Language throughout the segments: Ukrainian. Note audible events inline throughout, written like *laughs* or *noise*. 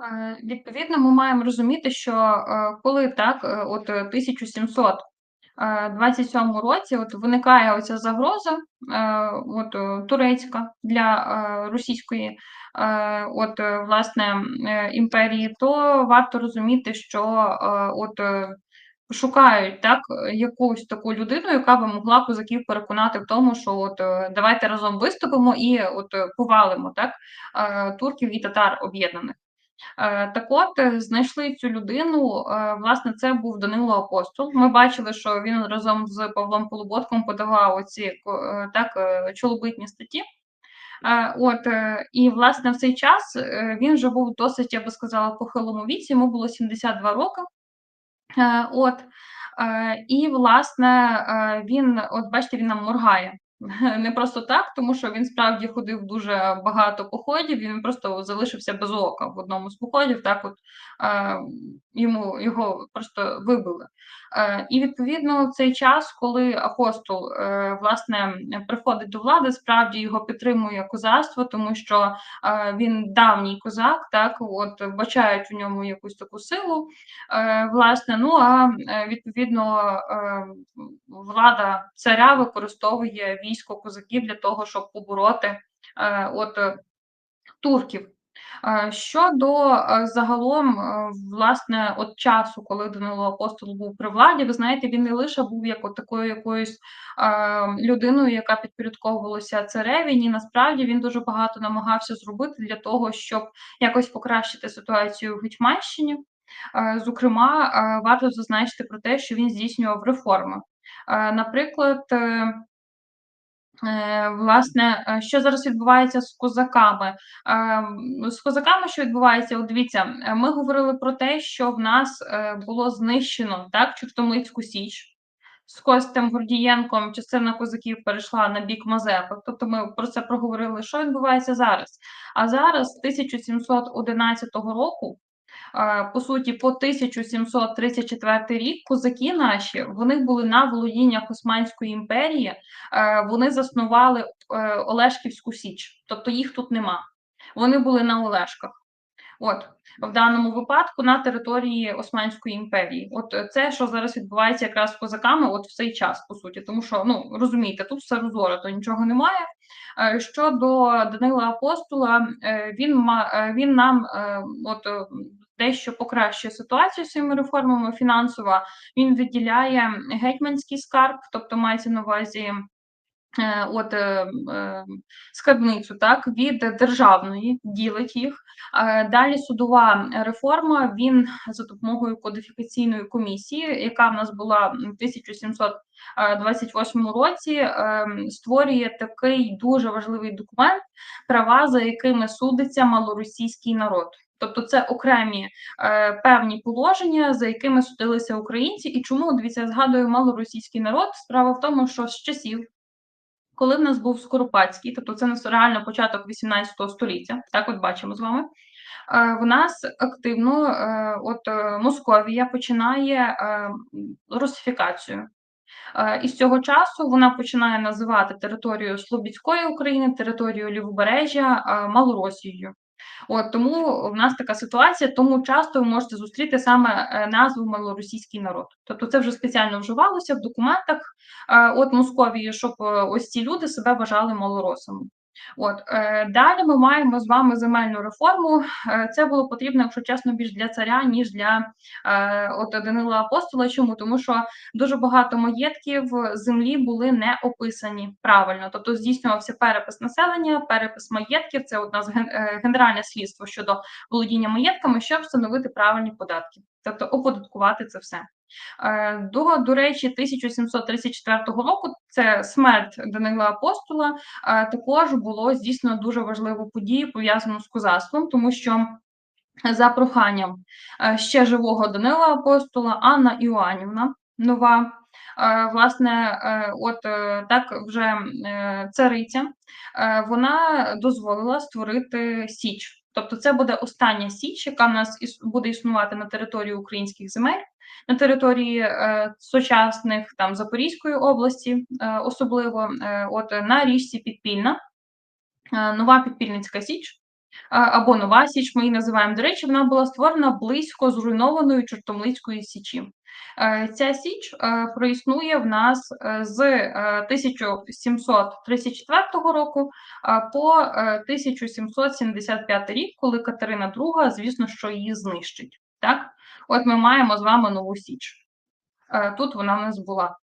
Е, відповідно, ми маємо розуміти, що, е, коли так, е, от 1727 році от виникає оця загроза, от турецька для російської от власне імперії, то варто розуміти, що от шукають так якусь таку людину, яка би могла козаків переконати в тому, що от давайте разом виступимо і от повалимо так турків і татар об'єднаних. Е, так от, е, знайшли цю людину, е, власне, це був Данило Апостол. Ми бачили, що він разом з Павлом Полуботком подавав оці так, чолобитні статті. От, І, власне, в цей час він вже був досить, я би сказала, похилому віці, йому було 72 роки. От, І, власне, він, от бачите, він нам моргає. Не просто так, тому що він справді ходив дуже багато походів, він просто залишився без ока в одному з походів, так от е, йому його просто вибили. Е, І відповідно в цей час, коли апостол е, власне приходить до влади, справді його підтримує козацтво, тому що е, він давній козак, так от бачають у ньому якусь таку силу. Е, Власне, ну а е, відповідно е, влада царя використовує військо козаків для того, щоб побороти е, от турків. Щодо загалом, власне, от часу, коли Данило Апостол був при владі, ви знаєте, він не лише був як от такою якоюсь людиною, яка підпорядковувалася цареві, ні, насправді він дуже багато намагався зробити для того, щоб якось покращити ситуацію в Гетьманщині. Зокрема, варто зазначити про те, що він здійснював реформи. Наприклад, е, Е, власне, е, що зараз відбувається з козаками? Ем, з козаками, що відбувається, от дивіться, е, ми говорили про те, що в нас було знищено так, Чортомлицьку Січ. З Костем Гордієнком частина козаків перейшла на бік Мазепи. Тобто ми про це проговорили. Що відбувається зараз? А зараз, 1711 року, по суті, по 1734 рік козаки наші вони були на володіннях Османської імперії, вони заснували е, Олешківську Січ, тобто їх тут нема. Вони були на Олешках. От в даному випадку на території Османської імперії. От це, що зараз відбувається якраз козаками, от в цей час, по суті, тому що ну розумієте, тут все розоро, то нічого немає. Е, щодо Данила Апостола, е, він він нам от дещо покращує ситуацію цими реформами фінансово. Він виділяє гетьманський скарб, тобто мається на увазі. Е, от е, е, скарбницю так від державної ділить їх. Далі судова реформа. Він за допомогою кодифікаційної комісії, яка в нас була в 1728 році, створює такий дуже важливий документ, права за якими судиться малоросійський народ. Тобто це окремі е, певні положення, за якими судилися українці. І чому дивіться, згадую малоросійський народ? Справа в тому, що з часів, коли в нас був Скоропадський, тобто це реально початок 18 століття, так от бачимо з вами. Е, в нас активно е, от е, Московія починає русифікацію. І з цього часу вона починає називати територію Слобідської України, територію Лівобережжя Малоросією. От тому в нас така ситуація, тому часто ви можете зустріти саме е, назву малоросійський народ. Тобто це вже спеціально вживалося в документах е, от Московії, щоб е, ось ці люди себе вважали малоросами. От е, Далі ми маємо з вами земельну реформу. Е, це було потрібно, якщо чесно, більш для царя, ніж для е, от Данила Апостола. Чому? Тому що дуже багато маєтків землі були не описані правильно. Тобто здійснювався перепис населення, перепис маєтків. Це у нас генеральне слідство щодо володіння маєтками, щоб встановити правильні податки, тобто оподаткувати це все. Е, до, до речі, 1734 року це смерть Данила Апостола. Е, також було здійснено дуже важливу подію пов'язану з козацтвом, тому що. За проханням е, ще живого Данила Апостола, Анна Іоанівна нова. Власне, от так вже цариця, вона дозволила створити Січ. Тобто, це буде остання Січ, яка в нас буде існувати на території українських земель на території е, сучасних там Запорізької області, е, особливо е, от на річці Підпільна, нова Підпільницька Січ. або Нова Січ, ми її називаємо. До речі, вона була створена близько зруйнованої Чортомлицької Січі. Ця Січ проіснує в нас з 1734 року по 1775 рік, коли Катерина II, звісно, що її знищить. Так? От ми маємо з вами нову Січ. Тут вона в нас була.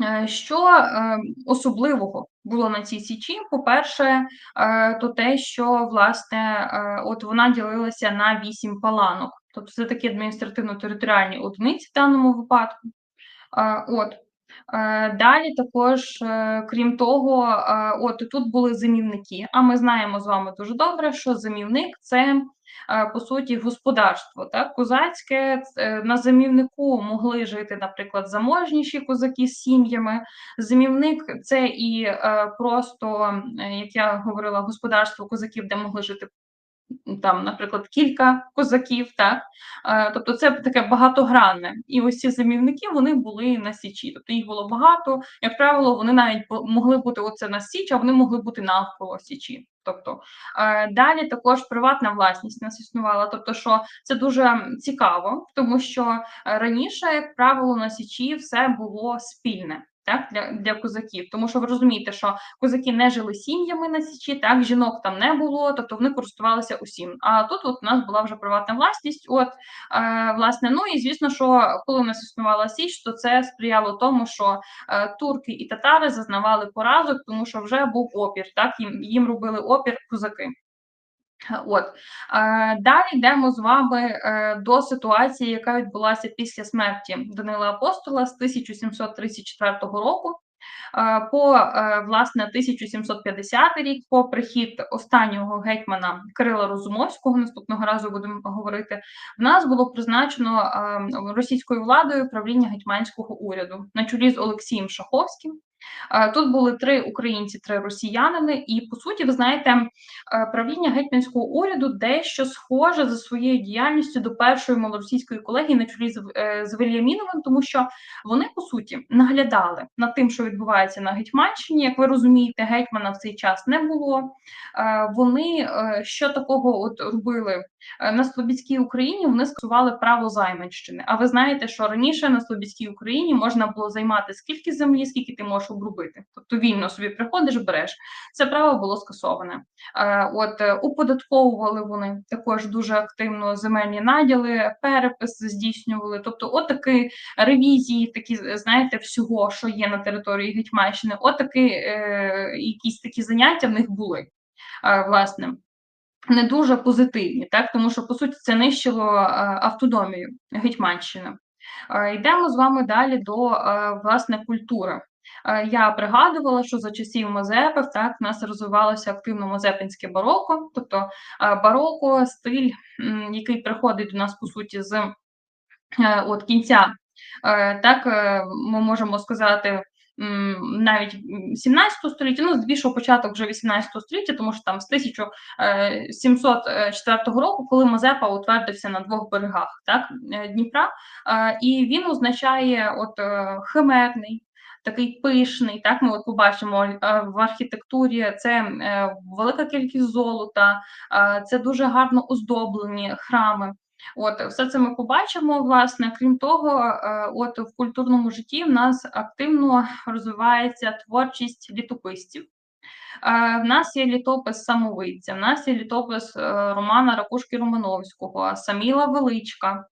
Е, що е, особливого було на цій січі? По-перше, е, то те, що власне от вона ділилася на вісім паланок, тобто це такі адміністративно-територіальні одиниці в даному випадку. От Далі також, крім того, от тут були зимівники. А ми знаємо з вами дуже добре, що зимівник це по суті господарство. Так? Козацьке е, на замівнику могли жити, наприклад, заможніші козаки з сім'ями. Зимівник це і е, просто, як я говорила, господарство козаків, де могли жити там, наприклад, кілька козаків, так е, тобто це таке багатогранне. І ось ці замівники вони були на січі. Тобто їх було багато. Як правило, вони навіть могли бути оце на січ, а вони могли бути навколо січі. Тобто е, далі також приватна власність нас існувала. Тобто, що це дуже цікаво, тому що раніше, як правило, на січі все було спільне так, для для козаків. Тому що ви розумієте, що козаки не жили сім'ями на січі, так, жінок там не було, тобто вони користувалися усім. А тут от у нас була вже приватна власність. От, е, власне, ну і звісно, що коли у нас існувала Січ, то це сприяло тому, що е, турки і татари зазнавали поразок, тому що вже був опір, так, їм, їм робили опір козаки. От е, далі йдемо з вами е, до ситуації, яка відбулася після смерті Данила Апостола з 1734 року. Е, по власне 1750 рік, по прихід останнього гетьмана Кирила Розумовського, наступного разу будемо говорити, в нас було призначено російською владою правління гетьманського уряду на чолі з Олексієм Шаховським. Тут були три українці, три росіянини, і по суті, ви знаєте, е, правління гетьманського уряду дещо схоже за своєю діяльністю до першої малоросійської колегії на чолі з е, Вельяміновим, тому що вони по суті наглядали над тим, що відбувається на Гетьманщині. Як ви розумієте, гетьмана в цей час не було. Е, вони що такого от робили на Слобідській Україні? Вони скасували право займанщини. А ви знаєте, що раніше на Слобідській Україні можна було займати скільки землі, скільки ти можеш обробити. Тобто вільно собі приходиш, береш. Це право було скасоване. Е, от е, уподатковували вони також дуже активно земельні наділи, перепис здійснювали. Тобто, от такі ревізії, такі знаєте, всього, що є на території Гетьманщини, от такі е, якісь такі заняття в них були. Е, власне. Не дуже позитивні, так тому що по суті це нищило автономію Гетьманщини. Йдемо з вами далі до власне культури. Е, я пригадувала, що за часів Мазепи так в нас розвивалося активно мазепинське бароко, тобто е, бароко, стиль, який приходить до нас по суті з е, от кінця. Так ми можемо сказати. Навіть 17 століття, ну здебільшого початок вже 18 століття, тому що там з 1704 року, коли Мазепа утвердився на двох берегах так, Дніпра, і він означає от химерний, такий пишний. Так, ми от побачимо е, в архітектурі це е, велика кількість золота, е, це дуже гарно оздоблені храми. От все це ми побачимо. Власне, крім того, от в культурному житті в нас активно розвивається творчість літописців. В нас є літопис самовиця, в нас є літопис Романа Ракушки Романовського, Саміла Величка,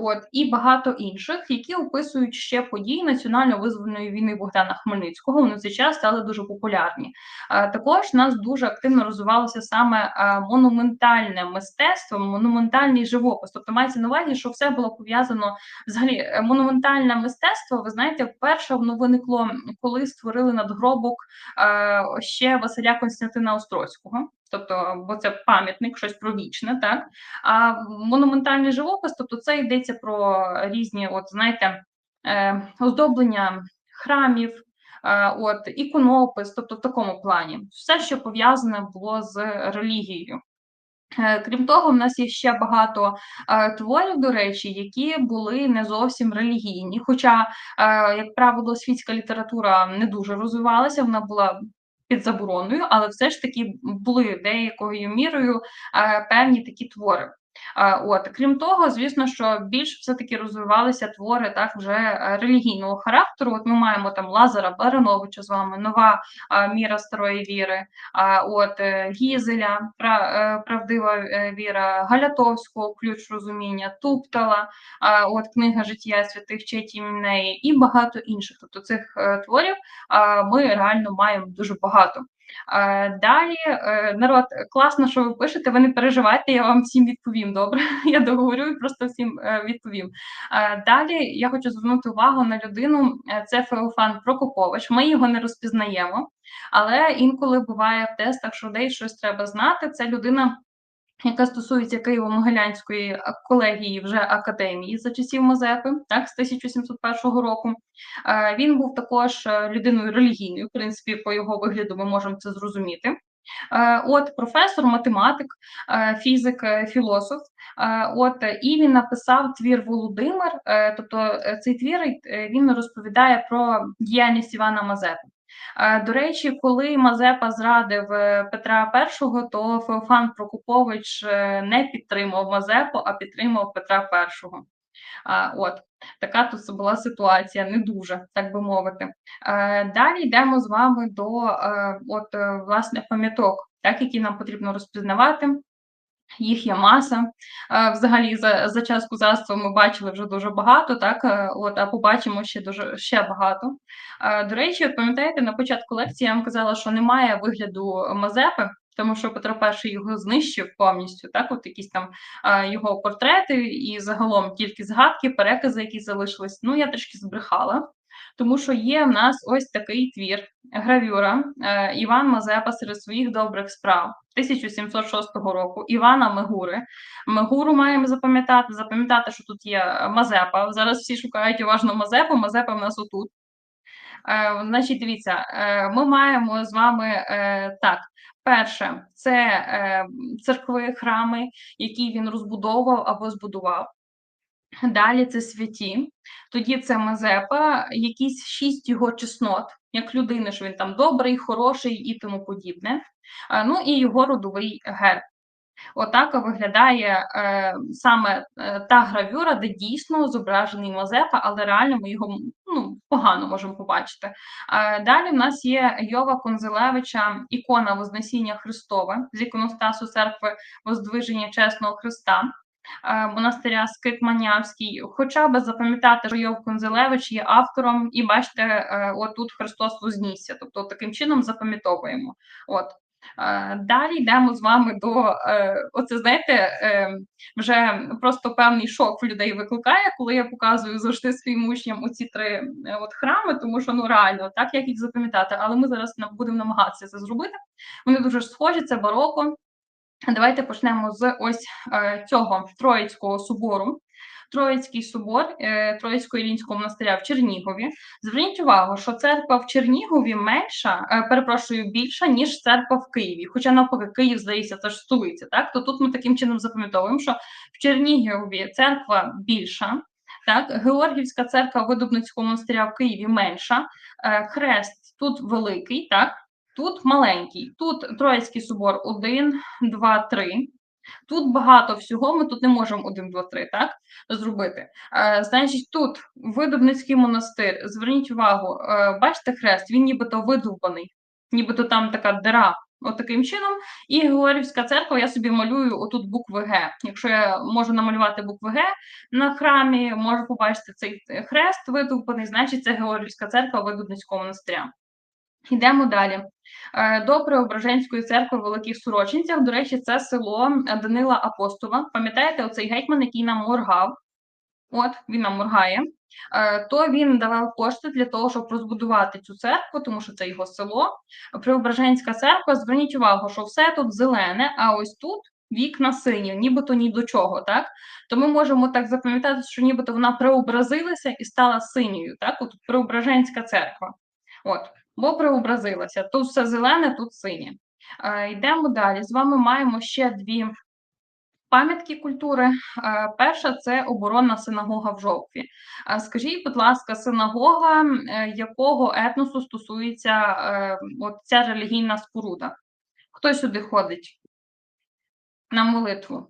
от і багато інших, які описують ще події національно-визвольної війни Богдана Хмельницького. Вони в цей час стали дуже популярні. Також в нас дуже активно розвивалося саме монументальне мистецтво, монументальний живопис. Тобто мається на увазі, що все було пов'язано взагалі. Е, монументальне мистецтво, ви знаєте, вперше воно виникло, коли створили надгробок ще Василя Константина Острозького тобто, бо це пам'ятник, щось про вічне, так а монументальний живопис, тобто це йдеться про різні, от знаєте, е, оздоблення храмів. Е, от іконопис, тобто в такому плані, все, що пов'язане було з релігією. Е, крім того, в нас є ще багато е, творів, до речі, які були не зовсім релігійні. Хоча, е, як правило, світська література не дуже розвивалася, вона була під забороною, але все ж таки були деякою мірою е, певні такі твори. От крім того, звісно, що більш все-таки розвивалися твори так вже е, релігійного характеру. От ми маємо там Лазара Барановича з вами, нова міра старої віри, от е, Гізеля, е, правдива віра, Галятовського, ключ розуміння, Туптала, от книга життя святих Четім неї і багато інших. Тобто цих творів ми реально маємо дуже багато. Далі, е, народ, класно, що ви пишете, ви не переживайте, я вам всім відповім. Добре, *laughs* я договорю і просто всім е, відповім. Далі я хочу звернути увагу на людину. Е, це Феофан Прокопович. Ми його не розпізнаємо, але інколи буває в тестах, що десь щось треба знати. Це людина яка стосується Києво-Могилянської колегії вже академії за часів Мазепи, так з 1701 року. Е, він був також е, людиною релігійною. В принципі, по його вигляду ми можемо це зрозуміти. Е, от професор, математик, фізик, філософ. От і він написав твір Володимир. Тобто, цей твір він розповідає про діяльність Івана Мазепи. До речі, коли Мазепа зрадив е, Петра І, то Феофан Прокупович е, не підтримав Мазепу, а підтримав Петра І. От така тут була ситуація, не дуже, так би мовити. Далі йдемо з вами до е, от, власне пам'яток, так, які нам потрібно розпізнавати. Їх є маса. Взагалі, за за час козацтва ми бачили вже дуже багато, так е, от, а побачимо ще дуже ще багато. До речі, от пам'ятаєте, на початку лекції я вам казала, що немає вигляду Мазепи, тому що Петро І його знищив повністю. Так, от якісь там його портрети, і загалом тільки згадки, перекази, які залишились. Ну, я трішки збрехала тому що є в нас ось такий твір, гравюра е, Іван Мазепа серед своїх добрих справ 1706 року Івана Мегури. Мегуру маємо запам'ятати, запам'ятати, що тут є Мазепа. Зараз всі шукають уважно Мазепу, Мазепа в нас отут. Е, Значить, дивіться, е, ми маємо з вами так. Перше, це церкви, храми, які він розбудовував або збудував. Далі це святі, тоді це Мазепа, якісь шість його чеснот, як людини, що він там добрий, хороший і тому подібне. Ну і його родовий герб. Отак виглядає е, саме е, та гравюра, де дійсно зображений Мазепа, але реально ми його ну, погано можемо побачити. Е, далі в нас є Йова Конзелевича, ікона Вознесіння Христове з іконостасу церкви Воздвиження Чесного Христа. Е, монастиря Скит-Манявський, хоча б запам'ятати, що Йов Конзелевич є автором, і бачите, е, отут Христос вознісся. Тобто таким чином запам'ятовуємо. От. Е, далі йдемо з вами до оце, знаєте, вже просто певний шок в людей викликає, коли я показую завжди своїм учням оці три от храми, тому що ну реально так як їх запам'ятати, але ми зараз будемо намагатися це зробити. Вони дуже схожі, це бароко. Давайте почнемо з ось е, цього Троїцького собору. Троїцький собор е, Троїцького Ілінського монастиря в Чернігові. Зверніть увагу, що церква в Чернігові менша, е, перепрошую, більша, ніж церква в Києві. Хоча навпаки, Київ, здається, це ж столиця. Так, то тут ми таким чином запам'ятовуємо, що в Чернігові церква більша. Так, Георгівська церква Видобницького монастиря в Києві менша, хрест тут великий, так, Тут маленький, тут Троїцький собор 1, 2, 3. Тут багато всього, ми тут не можемо 1, 2, 3 так, зробити. Е, Значить, тут Видобницький монастир. Зверніть увагу, е, бачите хрест, він нібито видовбаний, нібито там така дира. От таким чином. І Георгівська церква, я собі малюю отут букви Г. Якщо я можу намалювати букви Г на храмі, можу побачити цей хрест видовбаний, значить це Георгівська церква Видубницького монастиря. Йдемо далі. Е, до Преображенської церкви в Великих Сорочинцях. До речі, це село Данила Апостола. Пам'ятаєте, оцей гетьман, який нам моргав? От, він нам моргає. Е, то він давав кошти для того, щоб розбудувати цю церкву, тому що це його село. Преображенська церква. Зверніть увагу, що все тут зелене, а ось тут вікна сині, нібито ні до чого. так? То ми можемо так запам'ятати, що нібито вона преобразилася і стала синьою. так? От Преображенська церква. От бо преобразилася. Тут все зелене, тут синє. Е, йдемо далі. З вами маємо ще дві Пам'ятки культури. Е, перша це оборонна синагога в Жовкві. Е, скажіть, будь ласка, синагога якого етносу стосується от ця релігійна споруда? Хто сюди ходить на молитву?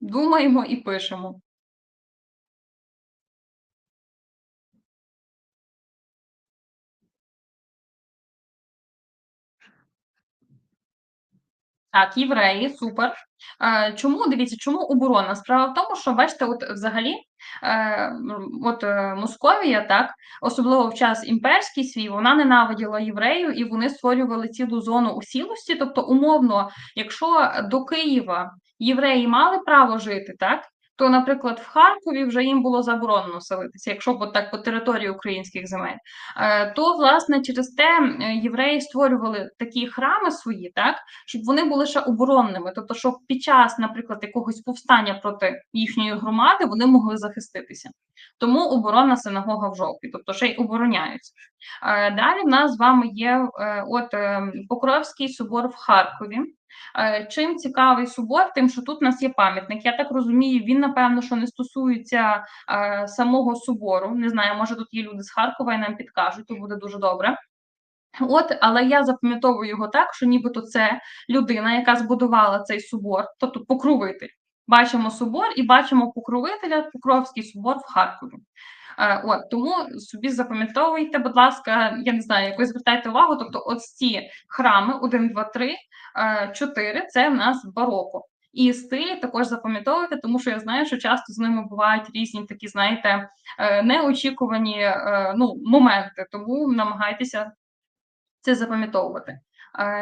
Думаємо і пишемо. Так, євреї, супер. Е, чому дивіться, чому оборона? Справа в тому, що бачите, от взагалі, е, от е, Московія, так, особливо в час імперський свій, вона ненавиділа євреїв і вони створювали цілу зону усілості. Тобто, умовно, якщо до Києва євреї мали право жити, так. То, наприклад, в Харкові вже їм було заборонено селитися, якщо б так по території українських земель, е, то власне через те е, євреї створювали такі храми свої, так щоб вони були ще оборонними, тобто, щоб під час, наприклад, якогось повстання проти їхньої громади вони могли захиститися. Тому оборонна синагога в жовтій, тобто ще й обороняються. Е, далі в нас з вами є от Покровський собор в Харкові. Чим цікавий собор, тим, що тут у нас є пам'ятник. Я так розумію, він, напевно, що не стосується е, самого собору. Не знаю, може тут є люди з Харкова і нам підкажуть, то буде дуже добре. От, але я запам'ятовую його так, що нібито це людина, яка збудувала цей собор, тобто покровитель. Бачимо собор і бачимо покровителя, Покровський собор в Харкові. Е, от тому собі запам'ятовуйте, будь ласка, я не знаю, якось звертайте увагу. Тобто, ось ці храми 1, 2, 3, 4 – це в нас бароко. І стилі також запам'ятовуйте, тому що я знаю, що часто з ними бувають різні такі, знаєте, е, неочікувані е, ну, моменти. Тому намагайтеся це запам'ятовувати.